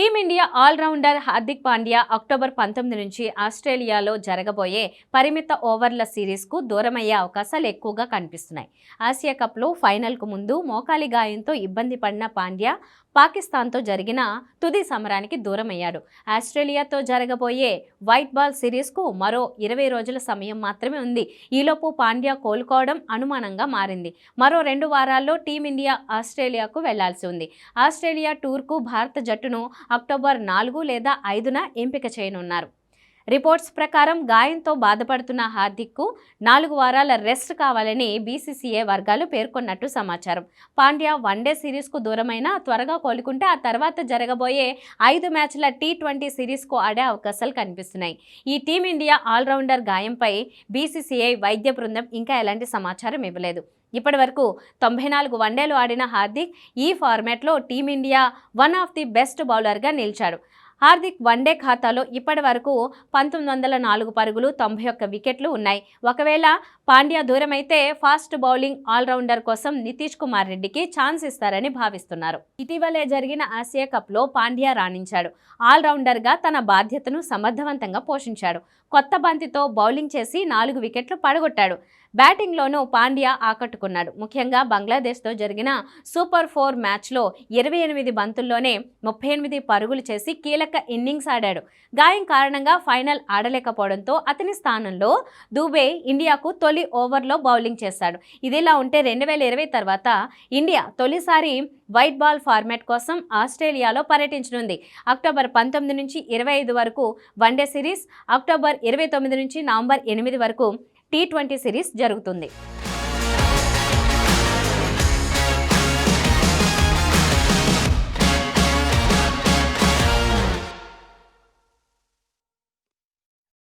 T Team India allrounder Hardik Pandya October పంతొమ్మిది నుంచి ఆస్ట్రేలియాలో జరగబోయే పరిమిత ఓవర్ల సిరీస్కు దూరమయ్యే అవకాశాలు ఎక్కువగా కనిపిస్తున్నాయి. ఆసియా కప్లో ఫైనల్కు ముందు మోకాలి గాయంతో ఇబ్బంది పడిన పాండ్యా పాకిస్తాన్తో జరిగిన తుది సమరానికి దూరమయ్యాడు. ఆస్ట్రేలియాతో జరగబోయే వైట్ బాల్ సిరీస్కు మరో ఇరవై రోజుల సమయం మాత్రమే ఉంది. ఈలోపు పాండ్యా కోలుకోవడం అనుమానంగా మారింది. మరో రెండు వారాల్లో టీమిండియా ఆస్ట్రేలియాకు వెళ్ళాల్సి ఉంది. ఆస్ట్రేలియా టూర్కు భారత జట్టును అక్టోబర్ అక్టోబర్ నాలుగు లేదా ఐదున ఎంపిక చేయనున్నారు. రిపోర్ట్స్ ప్రకారం గాయంతో బాధపడుతున్న హార్దిక్కు నాలుగు వారాల రెస్ట్ కావాలని బీసీసీఏ వర్గాలు పేర్కొన్నట్టు సమాచారం. పాండ్యా వన్డే సిరీస్కు దూరమైన త్వరగా కోలుకుంటే ఆ తర్వాత జరగబోయే ఐదు మ్యాచ్ల టీ ట్వంటీ సిరీస్కు ఆడే అవకాశాలు కనిపిస్తున్నాయి. ఈ టీమిండియా ఆల్రౌండర్ గాయంపై బీసీసీఐ వైద్య బృందం ఇంకా ఎలాంటి సమాచారం ఇవ్వలేదు. ఇప్పటి వరకు తొంభై నాలుగు వన్డేలు ఆడిన హార్దిక్ ఈ ఫార్మాట్లో Team India one of the best బౌలర్గా నిలిచాడు. హార్దిక్ వన్డే ఖాతాలో ఇప్పటి వరకు పంతొమ్మిది వందల నాలుగు పరుగులు తొంభై ఒక్క వికెట్లు ఉన్నాయి. ఒకవేళ పాండ్యా దూరమైతే ఫాస్ట్ బౌలింగ్ ఆల్రౌండర్ కోసం నితీష్ కుమార్ రెడ్డికి ఛాన్స్ ఇస్తారని భావిస్తున్నారు. ఇటీవలే జరిగిన ఆసియా కప్లో పాండ్యా రాణించాడు. ఆల్రౌండర్గా తన బాధ్యతను సమర్థవంతంగా పోషించాడు. కొత్త బంతితో బౌలింగ్ చేసి నాలుగు వికెట్లు పడగొట్టాడు. బ్యాటింగ్లోనూ పాండ్యా ఆకట్టుకున్నాడు. ముఖ్యంగా బంగ్లాదేశ్తో జరిగిన సూపర్ ఫోర్ మ్యాచ్లో ఇరవై ఎనిమిది బంతుల్లోనే ముప్పై ఎనిమిది పరుగులు చేసి కీలక కీలక ఇన్నింగ్స్ ఆడాడు. గాయం కారణంగా ఫైనల్ ఆడలేకపోవడంతో అతని స్థానంలో దుబే ఇండియాకు తొలి ఓవర్లో బౌలింగ్ చేశాడు. ఇదిలా ఉంటే రెండు వేల ఇరవై తర్వాత ఇండియా తొలిసారి వైట్ బాల్ ఫార్మాట్ కోసం ఆస్ట్రేలియాలో పర్యటించనుంది. అక్టోబర్ పంతొమ్మిది నుంచి ఇరవై ఐదు వరకు వన్డే సిరీస్ అక్టోబర్ ఇరవై తొమ్మిది నుంచి నవంబర్ ఎనిమిది వరకు టీ ట్వంటీ సిరీస్ జరుగుతుంది.